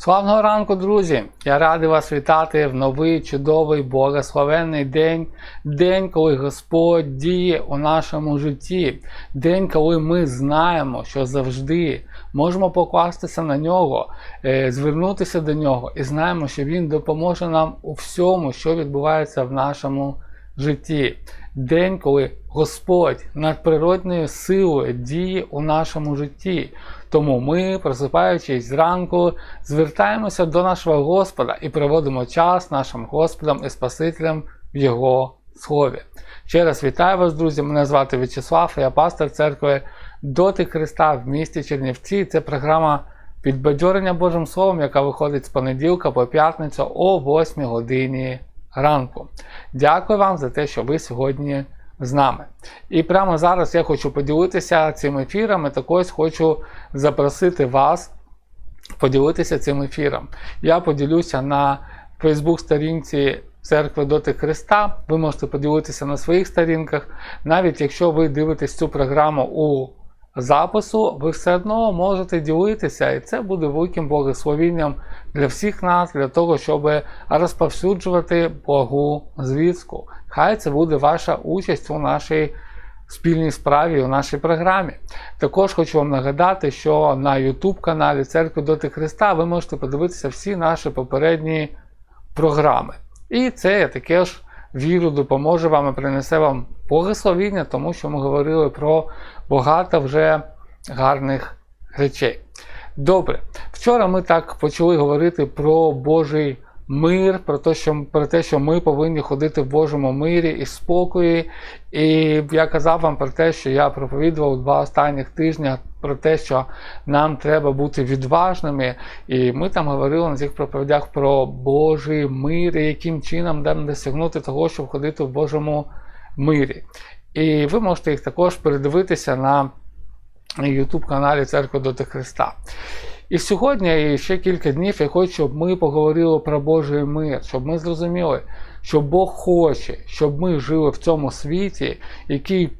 Славного ранку, друзі! Я радий вас вітати в новий чудовий благословенний день, день, коли Господь діє у нашому житті, день, коли ми знаємо, що завжди можемо покластися на нього, е, звернутися до нього і знаємо, що Він допоможе нам у всьому, що відбувається в нашому житті. День, коли Господь надприродною силою діє у нашому житті. Тому ми, просипаючись зранку, звертаємося до нашого Господа і проводимо час нашим Господом і Спасителем в Його Слові. Ще раз вітаю вас, друзі! Мене звати В'ячеслав, я пастор церкви Дотик Христа в місті Чернівці. Це програма підбадьорення Божим Словом, яка виходить з понеділка по п'ятницю о 8 годині ранку. Дякую вам за те, що ви сьогодні з нами. І прямо зараз я хочу поділитися цим ефіром, і також хочу запросити вас поділитися цим ефіром. Я поділюся на Фейсбук-сторінці Церкви Доти Христа. Ви можете поділитися на своїх сторінках. Навіть якщо ви дивитесь цю програму у запису, ви все одно можете ділитися, і це буде великим благословенням для всіх нас, для того, щоб розповсюджувати благу звістку. Хай це буде ваша участь у нашій спільній справі, у нашій програмі. Також хочу вам нагадати, що на YouTube каналі Церкви Доти Христа ви можете подивитися всі наші попередні програми. І це я таке ж віру допоможе вам і принесе вам благословіння, тому що ми говорили про багато вже гарних речей. Добре, вчора ми так почали говорити про Божий мир, про те, що про те, що ми повинні ходити в Божому мирі і спокої. І я казав вам про те, що я проповідував два останніх тижня про те, що нам треба бути відважними. І ми там говорили на цих проповідях про Божий мир, і яким чином нам досягнути того, щоб ходити в Божому мирі. І ви можете їх також передивитися на YouTube каналі Церкви Доти Христа. І сьогодні, і ще кілька днів, я хочу, щоб ми поговорили про Божий мир, щоб ми зрозуміли, що Бог хоче, щоб ми жили в цьому світі, який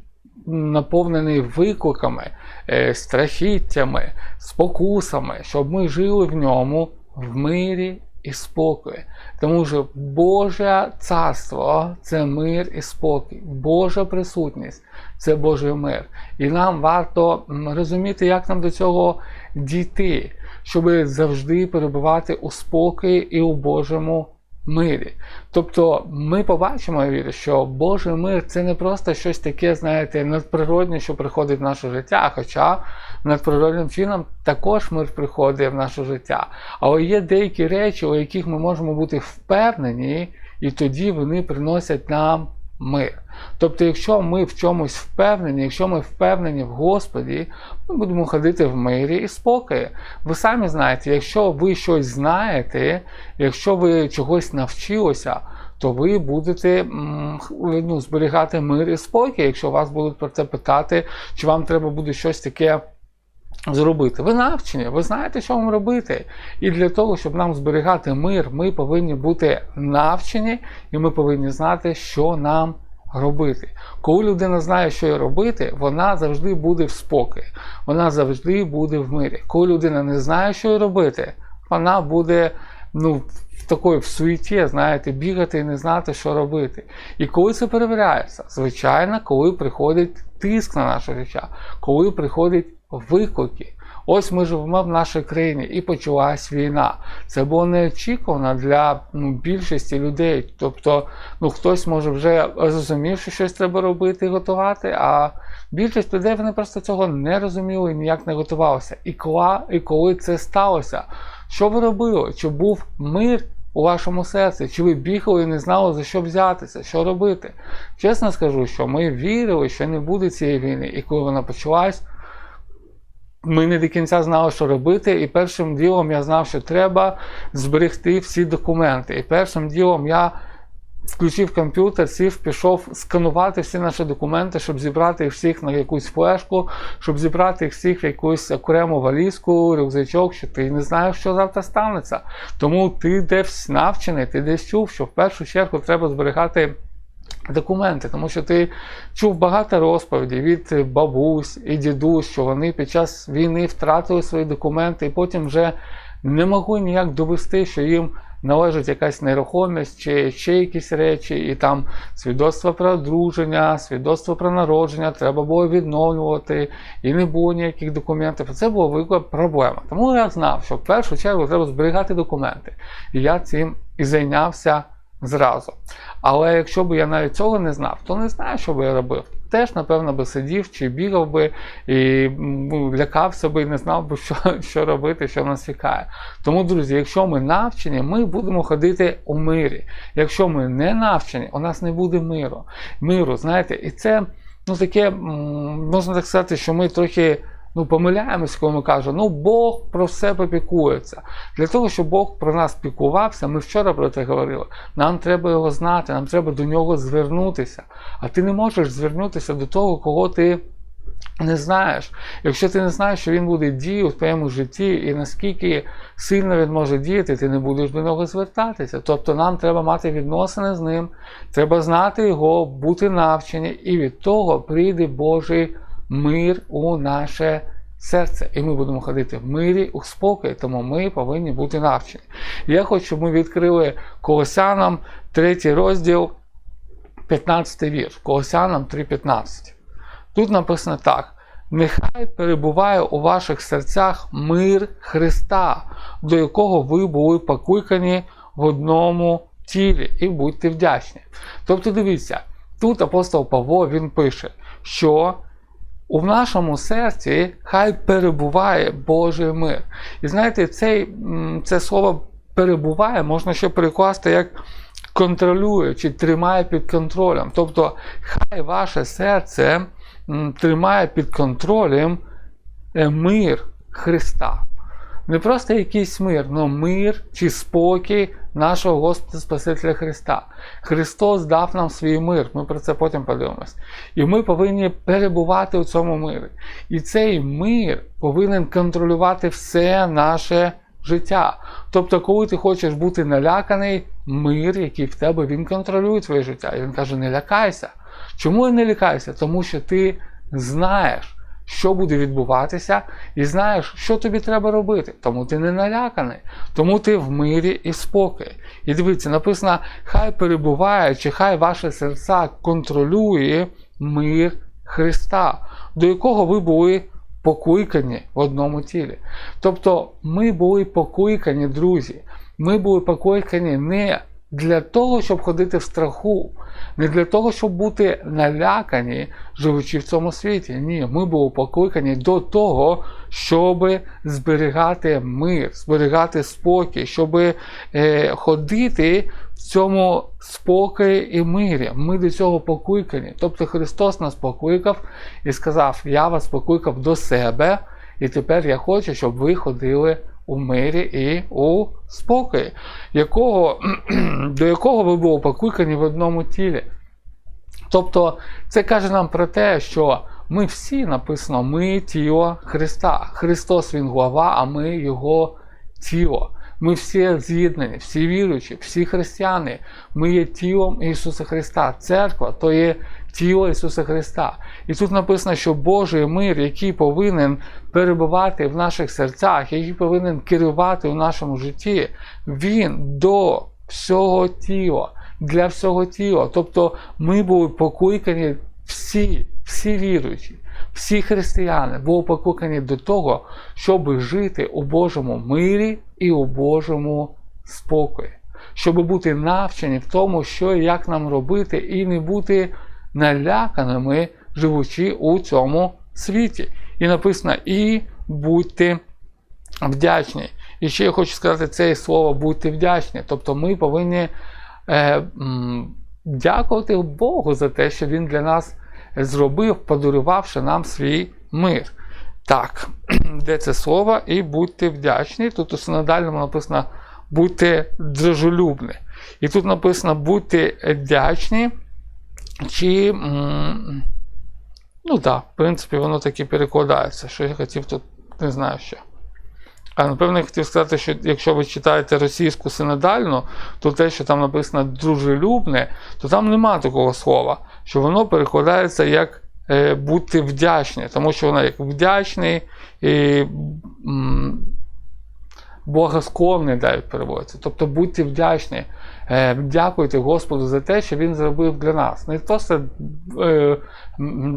наповнений викликами, е, страхіттями, спокусами, щоб ми жили в ньому в мирі і спокої. Тому що Боже царство це мир і спокій, Божа присутність це Божий мир. І нам варто розуміти, як нам до цього дійти, щоб завжди перебувати у спокої і у Божому мирі. Тобто ми побачимо, я вірю, що Божий мир це не просто щось таке, знаєте, надприродне, що приходить в наше життя, хоча надприродним чином також мир приходить в наше життя. Але є деякі речі, у яких ми можемо бути впевнені, і тоді вони приносять нам мир. Тобто, якщо ми в чомусь впевнені, якщо ми впевнені в Господі, ми будемо ходити в мирі і спокої. Ви самі знаєте, якщо ви щось знаєте, якщо ви чогось навчилися, то ви будете ну, зберігати мир і спокій, якщо вас будуть про це питати, чи вам треба буде щось таке. Зробити. Ви навчені, ви знаєте, що вам робити. І для того, щоб нам зберігати мир, ми повинні бути навчені, і ми повинні знати, що нам робити. Коли людина знає, що робити, вона завжди буде в спокої, вона завжди буде в мирі. Коли людина не знає, що робити, вона буде ну, в такої в суеті, знаєте, бігати і не знати, що робити. І коли це перевіряється, звичайно, коли приходить тиск на наше життя, коли приходять виклики. Ось ми живемо в нашій країні і почалась війна. Це було неочікувано для ну, більшості людей. Тобто, ну хтось може вже зрозумів, що щось треба робити і готувати, а більшість людей вони просто цього не розуміли і ніяк не готувалися. І коли, і коли це сталося, що ви робили? Чи був мир? У вашому серці, чи ви бігали і не знали, за що взятися, що робити. Чесно скажу, що ми вірили, що не буде цієї війни, і коли вона почалась, ми не до кінця знали, що робити, і першим ділом я знав, що треба зберегти всі документи. І першим ділом я включив комп'ютер, сів, пішов сканувати всі наші документи, щоб зібрати їх всіх на якусь флешку, щоб зібрати їх всіх в якусь окрему валізку, рюкзачок, що ти не знаєш, що завтра станеться. Тому ти десь навчений, ти десь чув, що в першу чергу треба зберігати документи, тому що ти чув багато розповідей від бабусь і дідусь, що вони під час війни втратили свої документи і потім вже не могли ніяк довести, що їм належить якась нерухомість чи ще якісь речі, і там свідоцтво про одруження, свідоцтво про народження треба було відновлювати, і не було ніяких документів. Це була велика проблема. Тому я знав, що в першу чергу треба зберігати документи. І я цим і зайнявся зразу. Але якщо б я навіть цього не знав, то не знаю, що би я робив. Теж, напевно, би сидів чи бігав би і ну, лякався би і не знав би, що, що робити, що нас чекає. Тому, друзі, якщо ми навчені, ми будемо ходити у мирі. Якщо ми не навчені, у нас не буде миру. Миру, знаєте, і це ну таке, можна так сказати, що ми трохи ну, помиляємось, коли ми кажемо, ну Бог про все попікується. Для того, щоб Бог про нас пікувався, ми вчора про це говорили. Нам треба його знати, нам треба до нього звернутися. А ти не можеш звернутися до того, кого ти. Не знаєш, якщо ти не знаєш, що він буде діяти у твоєму житті, і наскільки сильно він може діяти, ти не будеш до нього звертатися. Тобто нам треба мати відносини з ним, треба знати його, бути навчені, і від того прийде Божий мир у наше серце. І ми будемо ходити в мирі, у спокій, тому ми повинні бути навчені. Я хочу, щоб ми відкрили Колосянам 3 розділ, 15 вірш. Колосянам 3,15. Тут написано так. Нехай перебуває у ваших серцях мир Христа, до якого ви були покликані в одному тілі, і будьте вдячні. Тобто, дивіться, тут апостол Павло він пише, що у нашому серці хай перебуває Божий мир. І знаєте, цей, це слово перебуває можна ще перекласти як контролює чи тримає під контролем. Тобто, хай ваше серце тримає під контролем е, мир Христа. Не просто якийсь мир, але мир чи спокій нашого Господа Спасителя Христа. Христос дав нам свій мир, ми про це потім подивимось. І ми повинні перебувати у цьому мирі. І цей мир повинен контролювати все наше життя. Тобто, коли ти хочеш бути наляканий, мир, який в тебе, він контролює твоє життя. І він каже: не лякайся. Чому я не лякайся? Тому що ти знаєш що буде відбуватися, і знаєш, що тобі треба робити. Тому ти не наляканий, тому ти в мирі і спокій. І дивіться, написано, хай перебуває, чи хай ваше серця контролює мир Христа, до якого ви були покликані в одному тілі. Тобто ми були покликані, друзі. Ми були покликані не для того, щоб ходити в страху, не для того, щоб бути налякані, живучи в цьому світі. Ні, ми були покликані до того, щоб зберігати мир, зберігати спокій, щоб е, ходити в цьому спокої і мирі. Ми до цього покликані. Тобто Христос нас покликав і сказав: Я вас покликав до себе, і тепер я хочу, щоб ви ходили у мирі і у спокої, якого, до якого ви були покликані в одному тілі. Тобто це каже нам про те, що ми всі написано, ми тіло Христа. Христос Він глава, а ми Його тіло. Ми всі з'єднані, всі віруючі, всі християни. Ми є тілом Ісуса Христа. Церква то є тіло Ісуса Христа. І тут написано, що Божий мир, який повинен перебувати в наших серцях, який повинен керувати у нашому житті, Він до всього тіла, для всього тіла. Тобто ми були покликані всі, всі віруючі. Всі християни були покликані до того, щоб жити у Божому мирі і у Божому спокої, щоб бути навчені в тому, що і як нам робити, і не бути наляканими, живучи у цьому світі. І написано: і будьте вдячні. І ще я хочу сказати це слово будьте вдячні. Тобто ми повинні е, дякувати Богу за те, що Він для нас зробив, подарувавши нам свій мир. Так, де це слово? І будьте вдячні. Тут у синодальному написано будьте дружелюбні. І тут написано будьте вдячні. Чи. Ну так, в принципі, воно так і перекладається. Що я хотів тут, не знаю що. А напевно, я хотів сказати, що якщо ви читаєте російську синодальну, то те, що там написано дружелюбне, то там нема такого слова, що воно перекладається як е, бути вдячні, тому що воно як вдячний, і, м, благосклонний навіть переводиться. Тобто будьте вдячні. Е, Дякуйте Господу за те, що Він зробив для нас. Не просто е,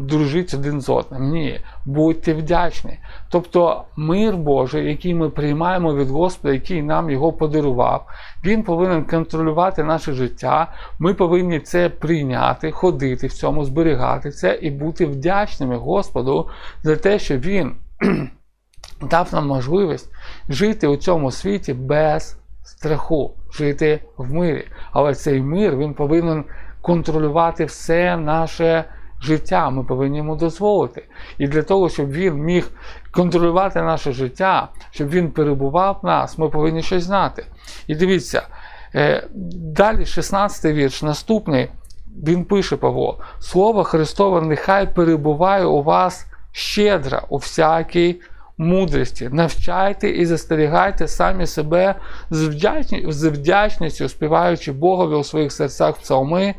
дружіть один з одним. Ні, будьте вдячні. Тобто мир Божий, який ми приймаємо від Господа, який нам його подарував, він повинен контролювати наше життя. Ми повинні це прийняти, ходити в цьому, зберігати це і бути вдячними Господу за те, що Він дав нам можливість жити у цьому світі без страху, жити в мирі. Але цей мир він повинен контролювати все наше життя. Ми повинні йому дозволити. І для того, щоб він міг контролювати наше життя, щоб він перебував в нас, ми повинні щось знати. І дивіться, е, далі 16 вірш, наступний. Він пише Павло: Слово Христове нехай перебуває у вас щедро у всякій мудрості. Навчайте і застерігайте самі себе з, вдячні, з вдячністю, співаючи Богові у своїх серцях псалми,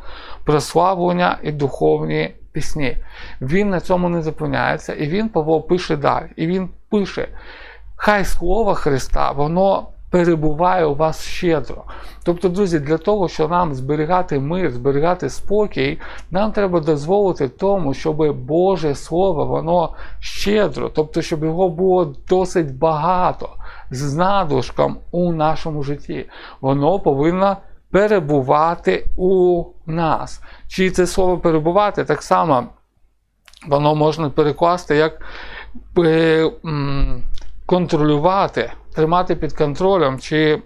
прославлення і духовні пісні. Він на цьому не зупиняється, і він Павло пише далі. І він пише: Хай слово Христа, воно перебуває у вас щедро. Тобто, друзі, для того, щоб нам зберігати мир, зберігати спокій, нам треба дозволити тому, щоб Боже Слово, воно щедро, тобто, щоб його було досить багато з надлишком у нашому житті. Воно повинно перебувати у нас. Чи це слово перебувати так само воно можна перекласти як е, контролювати, тримати під контролем чи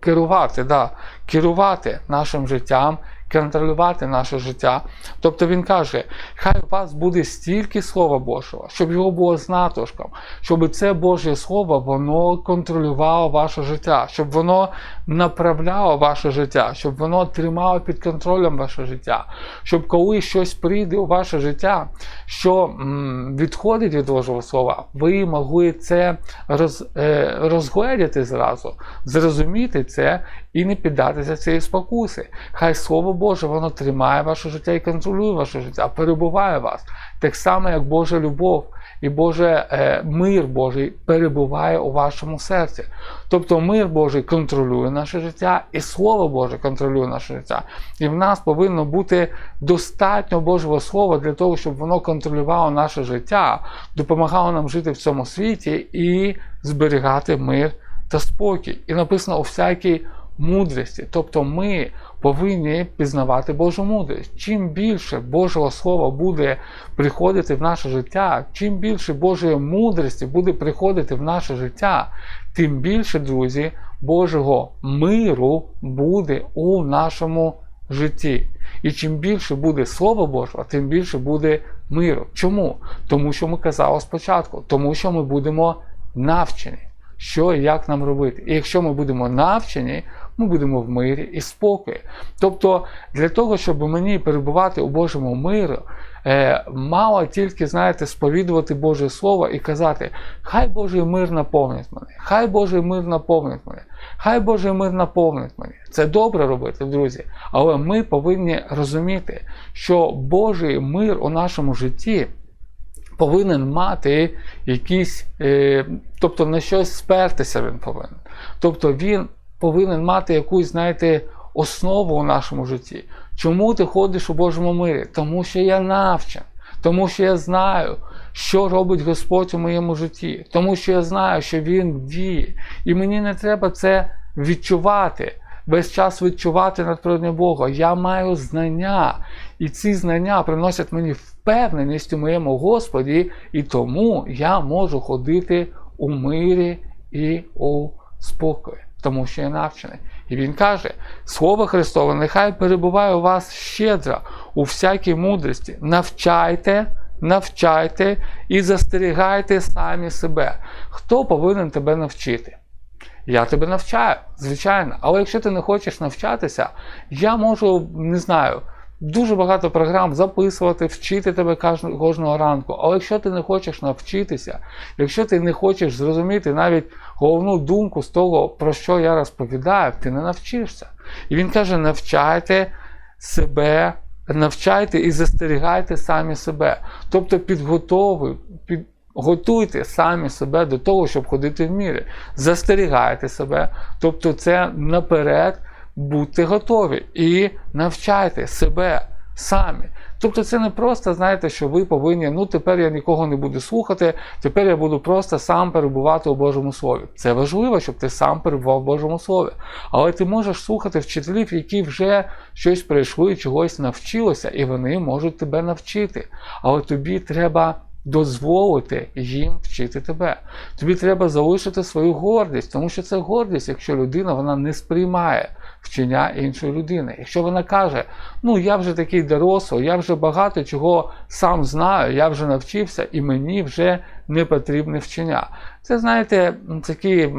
керувати, да, керувати нашим життям, контролювати наше життя. Тобто він каже, хай у вас буде стільки Слова Божого, щоб його було з натушком, щоб це Боже Слово воно контролювало ваше життя, щоб воно направляло ваше життя, щоб воно тримало під контролем ваше життя, щоб коли щось прийде у ваше життя, що відходить від Божого Слова, ви могли це роз, е, розгледіти зразу, зрозуміти це і не піддатися цієї спокуси. Хай Слово Боже, воно тримає ваше життя і контролює ваше життя, перебуває вас. Так само, як Божа любов і Боже е, мир Божий перебуває у вашому серці. Тобто мир Божий контролює наше життя, і Слово Боже контролює наше життя. І в нас повинно бути достатньо Божого Слова для того, щоб воно контролювало наше життя, допомагало нам жити в цьому світі і зберігати мир та спокій. І написано у всякій мудрості. Тобто ми повинні пізнавати Божу мудрість. Чим більше Божого Слова буде приходити в наше життя, чим більше Божої мудрості буде приходити в наше життя, тим більше, друзі, Божого миру буде у нашому житті. І чим більше буде Слова Божого, тим більше буде миру. Чому? Тому що ми казали спочатку, тому що ми будемо навчені, що і як нам робити. І якщо ми будемо навчені, ми будемо в мирі і спокої. Тобто, для того, щоб мені перебувати у Божому миру, е, мало тільки, знаєте, сповідувати Боже Слово і казати, хай Божий мир наповнить мене, хай Божий мир наповнить мене, хай Божий мир наповнить мене. Це добре робити, друзі. Але ми повинні розуміти, що Божий мир у нашому житті повинен мати якісь, е, тобто на щось спертися він повинен. Тобто він повинен мати якусь, знаєте, основу у нашому житті. Чому ти ходиш у Божому мирі? Тому що я навчен, тому що я знаю, що робить Господь у моєму житті, тому що я знаю, що Він діє. І мені не треба це відчувати. Весь час відчувати надприродне Бога. Я маю знання, і ці знання приносять мені впевненість у моєму Господі, і тому я можу ходити у мирі і у спокої, тому що навчений. І він каже: Слово Христове, нехай перебуває у вас щедро у всякій мудрості. Навчайте, навчайте і застерігайте самі себе. Хто повинен тебе навчити? Я тебе навчаю, звичайно. Але якщо ти не хочеш навчатися, я можу, не знаю, дуже багато програм записувати, вчити тебе кожного, ранку. Але якщо ти не хочеш навчитися, якщо ти не хочеш зрозуміти навіть головну думку з того, про що я розповідаю, ти не навчишся. І він каже: навчайте себе. Навчайте і застерігайте самі себе. Тобто підготовуй, під, самі себе до того, щоб ходити в мірі. Застерігайте себе. Тобто, це наперед будьте готові і навчайте себе самі. Тобто це не просто, знаєте, що ви повинні, ну тепер я нікого не буду слухати, тепер я буду просто сам перебувати у Божому Слові. Це важливо, щоб ти сам перебував у Божому Слові. Але ти можеш слухати вчителів, які вже щось пройшли, чогось навчилися, і вони можуть тебе навчити. Але тобі треба дозволити їм вчити тебе. Тобі треба залишити свою гордість, тому що це гордість, якщо людина вона не сприймає вчення іншої людини. Якщо вона каже, ну я вже такий дорослий, я вже багато чого сам знаю, я вже навчився, і мені вже не потрібне вчення. Це знаєте, такі.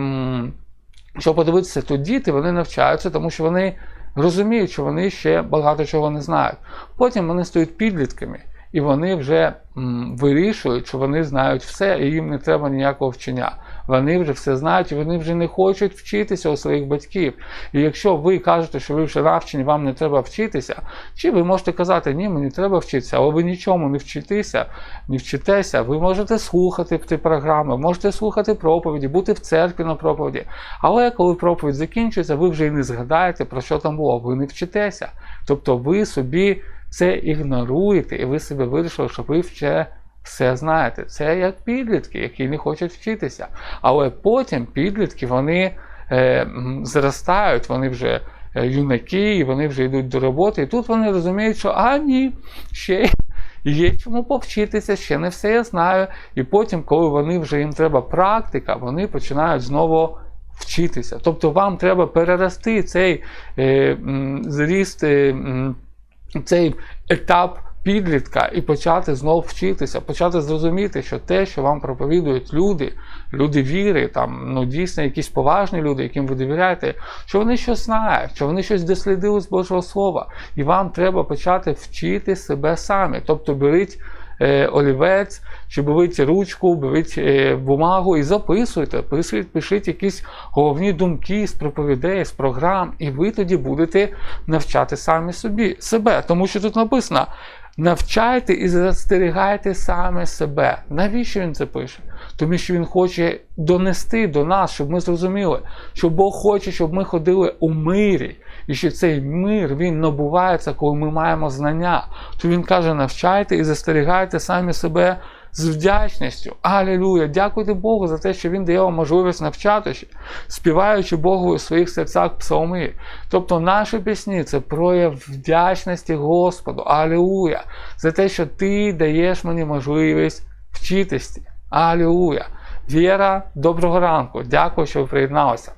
Що подивитися, то діти вони навчаються, тому що вони розуміють, що вони ще багато чого не знають. Потім вони стають підлітками, і вони вже м, вирішують, що вони знають все, і їм не треба ніякого вчення. Вони вже все знають, вони вже не хочуть вчитися у своїх батьків. І якщо ви кажете, що ви вже навчені, вам не треба вчитися, чи ви можете казати, ні, мені треба вчитися, але ви нічому не вчитеся, не вчитеся, ви можете слухати ті програми, можете слухати проповіді, бути в церкві на проповіді. Але коли проповідь закінчується, ви вже і не згадаєте, про що там було, ви не вчитеся. Тобто ви собі це ігноруєте, і ви собі вирішили, що ви ще все знаєте. Це як підлітки, які не хочуть вчитися. Але потім підлітки вони е, зростають, вони вже е, юнаки, і вони вже йдуть до роботи. І тут вони розуміють, що а ні, ще є чому повчитися, ще не все я знаю. І потім, коли вони вже їм треба практика, вони починають знову. Вчитися. Тобто вам треба перерости цей е, зріст, е, цей етап підлітка і почати знов вчитися, почати зрозуміти, що те, що вам проповідують люди, люди віри, там ну дійсно якісь поважні люди, яким ви довіряєте, що вони щось знають, що вони щось дослідили з Божого Слова, і вам треба почати вчити себе самі. Тобто беріть е, олівець, чи беріть ручку, беріть е, бумагу і записуйте, пишіть, пишіть якісь головні думки з проповідей, з програм, і ви тоді будете навчати самі собі себе. Тому що тут написано. Навчайте і застерігайте саме себе. Навіщо він це пише? Тому що він хоче донести до нас, щоб ми зрозуміли, що Бог хоче, щоб ми ходили у мирі, і що цей мир він набувається, коли ми маємо знання. То він каже: навчайте і застерігайте самі себе з вдячністю. Алілуя! Дякуйте Богу за те, що Він дає вам можливість навчатися, співаючи Богу у своїх серцях псалми. Тобто наші пісні це прояв вдячності Господу. Алілуя! За те, що Ти даєш мені можливість вчитися. Алілуя! Віра, доброго ранку! Дякую, що ви приєдналися.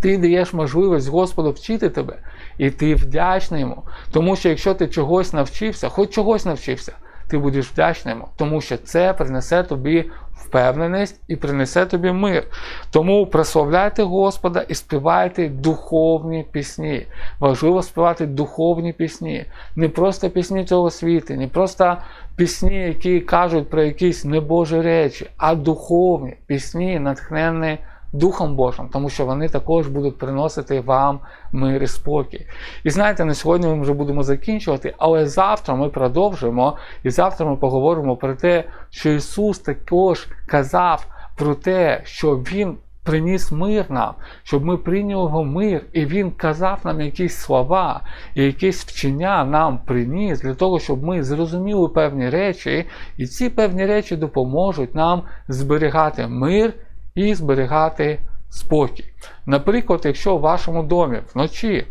Ти даєш можливість Господу вчити тебе, і ти вдячний йому. Тому що якщо ти чогось навчився, хоч чогось навчився, ти будеш вдячний йому, тому що це принесе тобі впевненість і принесе тобі мир. Тому прославляйте Господа і співайте духовні пісні. Важливо співати духовні пісні, не просто пісні цього світу, не просто пісні, які кажуть про якісь небожі речі, а духовні пісні, натхненні Духом Божим, тому що вони також будуть приносити вам мир і спокій. І знаєте, на сьогодні ми вже будемо закінчувати, але завтра ми продовжимо, і завтра ми поговоримо про те, що Ісус також казав про те, що Він приніс мир нам, щоб ми прийняли його мир, і Він казав нам якісь слова і якісь вчення нам приніс для того, щоб ми зрозуміли певні речі, і ці певні речі допоможуть нам зберігати мир і зберігати спокій. Наприклад, якщо в вашому домі вночі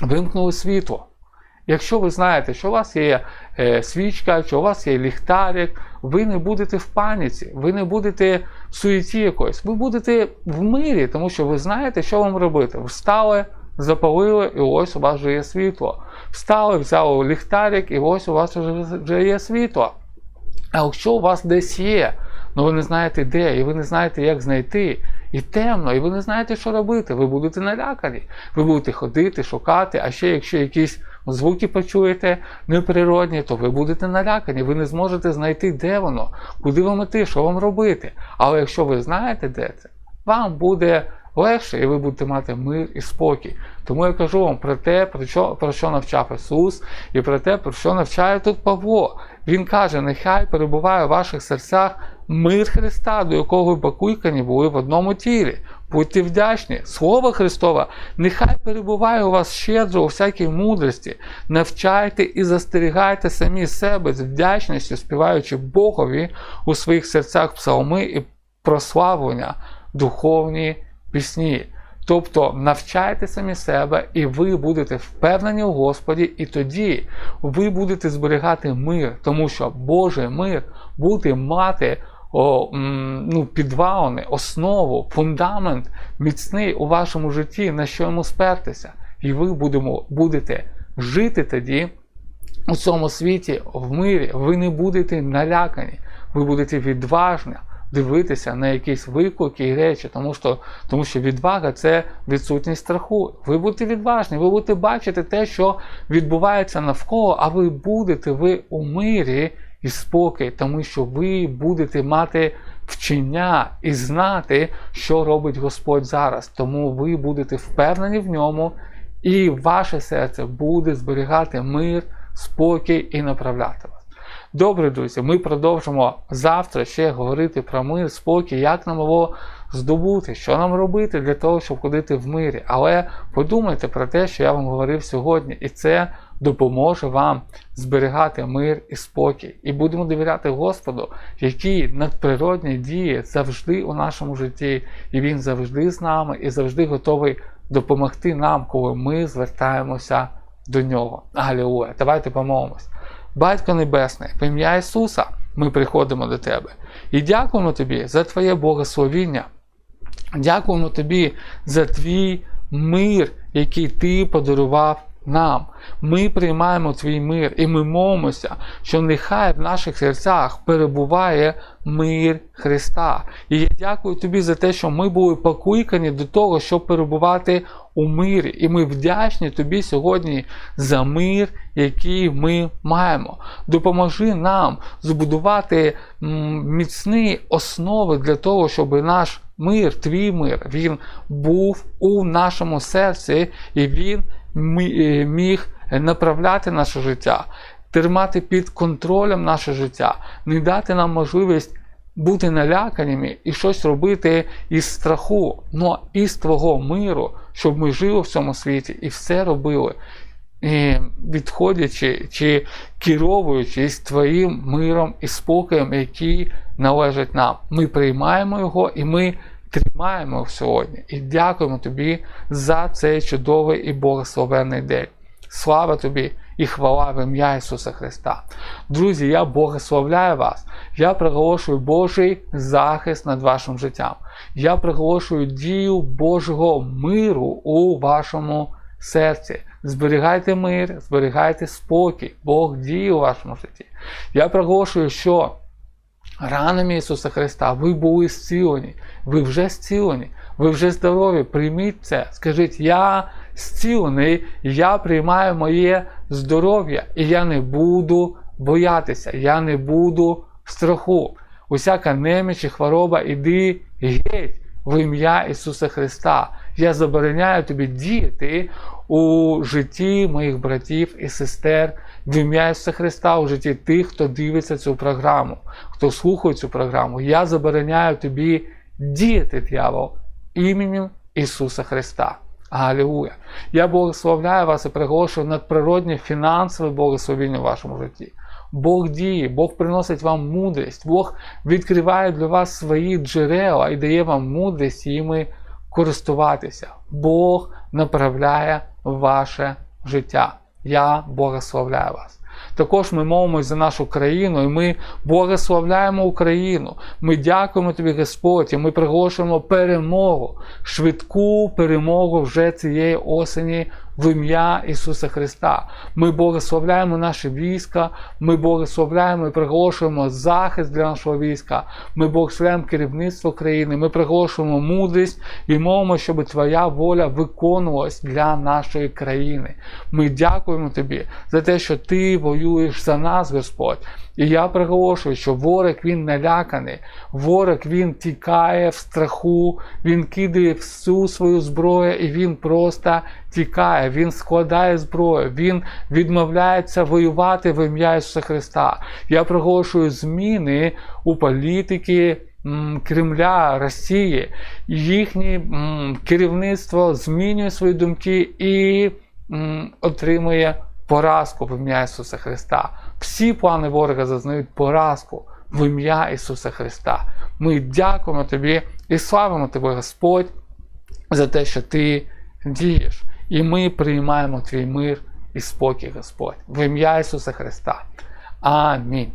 вимкнули світло, якщо ви знаєте, що у вас є е, свічка, що у вас є ліхтарик, ви не будете в паніці, ви не будете в суєті якоїсь, ви будете в мирі, тому що ви знаєте, що вам робити. Встали, запалили, і ось у вас вже є світло. Встали, взяли ліхтарик, і ось у вас вже, є світло. А якщо у вас десь є, але ви не знаєте де, і ви не знаєте, як знайти, і темно, і ви не знаєте, що робити. Ви будете налякані. Ви будете ходити, шукати, а ще якщо якісь звуки почуєте неприродні, то ви будете налякані, ви не зможете знайти, де воно, куди вам іти, що вам робити. Але якщо ви знаєте, де це, вам буде легше, і ви будете мати мир і спокій. Тому я кажу вам про те, про що, про що навчав Ісус, і про те, про що навчає тут Павло. Він каже: нехай перебуває в ваших серцях мир Христа, до якого ви покликані були в одному тілі. Будьте вдячні. Слово Христове, нехай перебуває у вас щедро у всякій мудрості. Навчайте і застерігайте самі себе з вдячністю, співаючи Богові у своїх серцях псалми і прославлення, духовні пісні. Тобто навчайте самі себе, і ви будете впевнені у Господі, і тоді ви будете зберігати мир, тому що Божий мир буде мати о, ну, підвалини, основу, фундамент міцний у вашому житті, на що йому спертися. І ви будемо, будете жити тоді у цьому світі в мирі. Ви не будете налякані, ви будете відважні дивитися на якісь виклики і речі, тому що тому що відвага це відсутність страху. Ви будете відважні, ви будете бачити те, що відбувається навколо, а ви будете ви у мирі і спокій, тому що ви будете мати вчення і знати, що робить Господь зараз. Тому ви будете впевнені в ньому, і ваше серце буде зберігати мир, спокій і направляти вас. Добре, друзі, ми продовжимо завтра ще говорити про мир, спокій, як нам його здобути, що нам робити для того, щоб ходити в мирі. Але подумайте про те, що я вам говорив сьогодні, і це допоможе вам зберігати мир і спокій. І будемо довіряти Господу, який надприродні діє завжди у нашому житті, і Він завжди з нами і завжди готовий допомогти нам, коли ми звертаємося до нього. Алілуя! Давайте помолимось. Батько Небесний, в ім'я Ісуса ми приходимо до Тебе і дякуємо Тобі за Твоє Богословіння. Дякуємо Тобі за Твій мир, який Ти подарував нам. Ми приймаємо твій мир і ми молимося, що нехай в наших серцях перебуває мир Христа. І я дякую тобі за те, що ми були покликані до того, щоб перебувати у мирі. І ми вдячні тобі сьогодні за мир, який ми маємо. Допоможи нам збудувати міцні основи для того, щоб наш мир, твій мир, він був у нашому серці і він міг направляти наше життя, тримати під контролем наше життя, не дати нам можливість бути наляканими і щось робити із страху, но із твого миру, щоб ми жили в цьому світі і все робили. І відходячи чи керовуючись твоїм миром і спокоєм, який належить нам. Ми приймаємо його і ми тримаємо сьогодні. І дякуємо тобі за цей чудовий і благословенний день. Слава тобі і хвала в ім'я Ісуса Христа. Друзі, я благословляю вас. Я приголошую Божий захист над вашим життям. Я приголошую дію Божого миру у вашому серці. Зберігайте мир, зберігайте спокій, Бог діє у вашому житті. Я приголошую, що ранами Ісуса Христа ви були зцілені, ви вже зцілені, ви вже здорові. Прийміть це. Скажіть, я зцілений, я приймаю моє здоров'я, і я не буду боятися, я не буду в страху. Усяка неміч і хвороба, іди геть в ім'я Ісуса Христа. Я забороняю тобі діяти у житті моїх братів і сестер в ім'я Ісуса Христа у житті тих, хто дивиться цю програму, хто слухає цю програму. Я забороняю тобі діяти дьявол іменем Ісуса Христа. Алілуя! Я благословляю вас і приголошую надприродні фінансове благословіння в вашому житті. Бог діє, Бог приносить вам мудрість, Бог відкриває для вас свої джерела і дає вам мудрість їми користуватися. Бог направляє ваше життя. Я благословляю вас. Також ми молимось за нашу країну, і ми благословляємо Україну. Ми дякуємо тобі, Господь, і ми приголошуємо перемогу, швидку перемогу вже цієї осені в ім'я Ісуса Христа. Ми благословляємо наші війська, ми благословляємо і приголошуємо захист для нашого війська, ми благословляємо керівництво країни, ми приголошуємо мудрість і мовимо, щоб Твоя воля виконувалась для нашої країни. Ми дякуємо Тобі за те, що Ти воюєш за нас, Господь. І я приголошую, що ворог він наляканий, ворог він тікає в страху, він кидає всю свою зброю і він просто тікає він складає зброю, він відмовляється воювати в ім'я Ісуса Христа. Я проголошую зміни у політики. Кремля, Росії, їхнє керівництво змінює свої думки і отримує поразку в ім'я Ісуса Христа. Всі плани ворога зазнають поразку в ім'я Ісуса Христа. Ми дякуємо Тобі і славимо Тебе, Господь, за те, що Ти дієш. І ми приймаємо Твій мир і спокій, Господь, в ім'я Ісуса Христа. Амінь.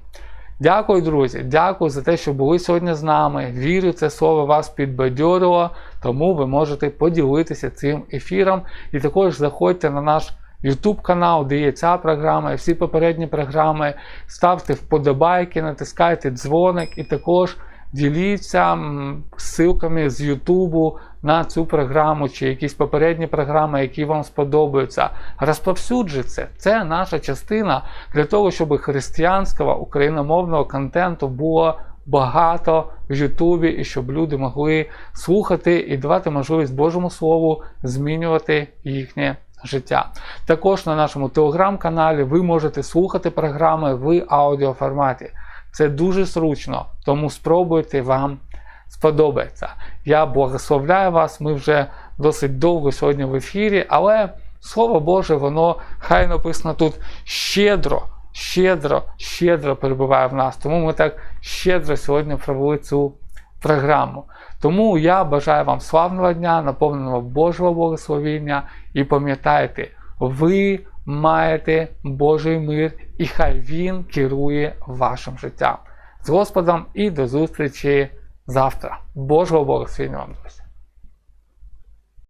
Дякую, друзі. Дякую за те, що були сьогодні з нами. Вірю, це слово вас підбадьорило, тому ви можете поділитися цим ефіром. І також заходьте на наш YouTube канал, де є ця програма і всі попередні програми. Ставте вподобайки, натискайте дзвоник і також діліться ссылками з Ютубу на цю програму чи якісь попередні програми, які вам сподобаються. Розповсюджуйте. Це наша частина для того, щоб християнського україномовного контенту було багато в Ютубі, і щоб люди могли слухати і давати можливість Божому Слову змінювати їхнє життя. Також на нашому телеграм-каналі ви можете слухати програми в аудіоформаті. Це дуже зручно, тому спробуйте вам сподобається. Я благословляю вас. Ми вже досить довго сьогодні в ефірі, але Слово Боже, воно хай написано тут щедро, щедро, щедро перебуває в нас. Тому ми так щедро сьогодні провели цю програму. Тому я бажаю вам славного дня, наповненого Божого благословіння. І пам'ятайте, ви маєте Божий мир, і хай Він керує вашим життям. З Господом і до зустрічі завтра. Божого благословення вам, друзі!